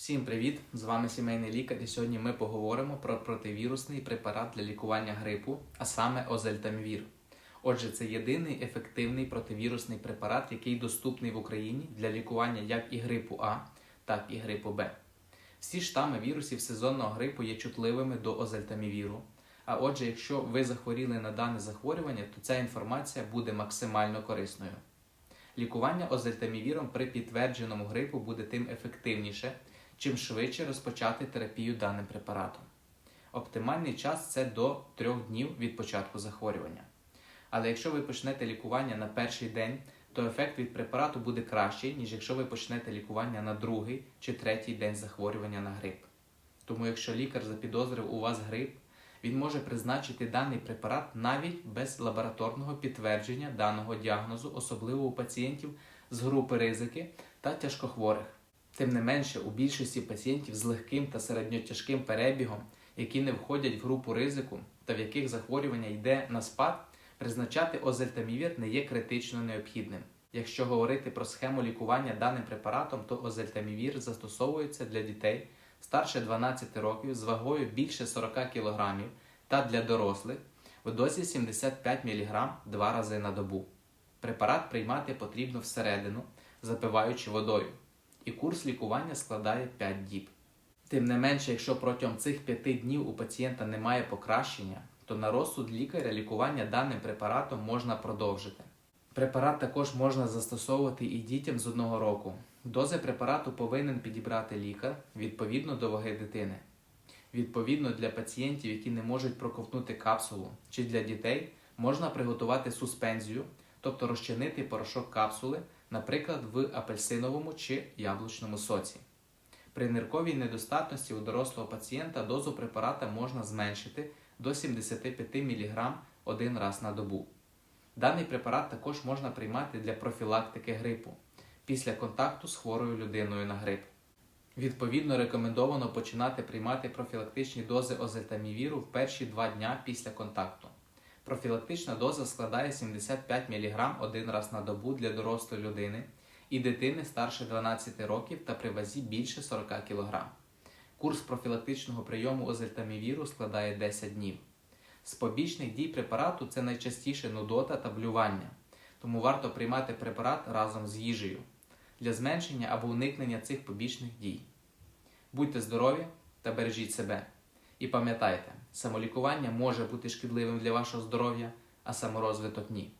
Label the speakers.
Speaker 1: Всім привіт! З вами сімейний лікар, і сьогодні ми поговоримо про противірусний препарат для лікування грипу, а саме Озельтамівір. Отже, це єдиний ефективний противірусний препарат, який доступний в Україні для лікування як і грипу А, так і грипу Б. Всі штами вірусів сезонного грипу є чутливими до озельтамівіру. А отже, якщо ви захворіли на дане захворювання, то ця інформація буде максимально корисною. Лікування озельтамівіром при підтвердженому грипу буде тим ефективніше, чим швидше розпочати терапію даним препаратом. Оптимальний час це до 3 днів від початку захворювання. Але якщо ви почнете лікування на перший день, то ефект від препарату буде кращий, ніж якщо ви почнете лікування на другий чи третій день захворювання на грип. Тому, якщо лікар запідозрив у вас грип, він може призначити даний препарат навіть без лабораторного підтвердження даного діагнозу, особливо у пацієнтів з групи ризики та тяжкохворих. Тим не менше, у більшості пацієнтів з легким та середньотяжким перебігом, які не входять в групу ризику та в яких захворювання йде на спад, призначати озельтамівір не є критично необхідним. Якщо говорити про схему лікування даним препаратом, то озельтамівір застосовується для дітей старше 12 років з вагою більше 40 кг та для дорослих в дозі 75 мг два рази на добу. Препарат приймати потрібно всередину, запиваючи водою, і курс лікування складає 5 діб. Тим не менше, якщо протягом цих 5 днів у пацієнта немає покращення, то на розсуд лікаря лікування даним препаратом можна продовжити. Препарат також можна застосовувати і дітям з одного року. Дози препарату повинен підібрати лікар відповідно до ваги дитини. Відповідно для пацієнтів, які не можуть проковтнути капсулу, чи для дітей можна приготувати суспензію, тобто розчинити порошок капсули, наприклад, в апельсиновому чи яблучному соці. При нирковій недостатності у дорослого пацієнта дозу препарата можна зменшити до 75 мг один раз на добу. Даний препарат також можна приймати для профілактики грипу після контакту з хворою людиною на грип. Відповідно, рекомендовано починати приймати профілактичні дози озельтамівіру в перші два дня після контакту. Профілактична доза складає 75 мг один раз на добу для дорослої людини і дитини старше 12 років та при вазі більше 40 кг. Курс профілактичного прийому озельтамівіру складає 10 днів. З побічних дій препарату це найчастіше нудота та блювання, тому варто приймати препарат разом з їжею для зменшення або уникнення цих побічних дій. Будьте здорові та бережіть себе. І пам'ятайте, самолікування може бути шкідливим для вашого здоров'я, а саморозвиток ні.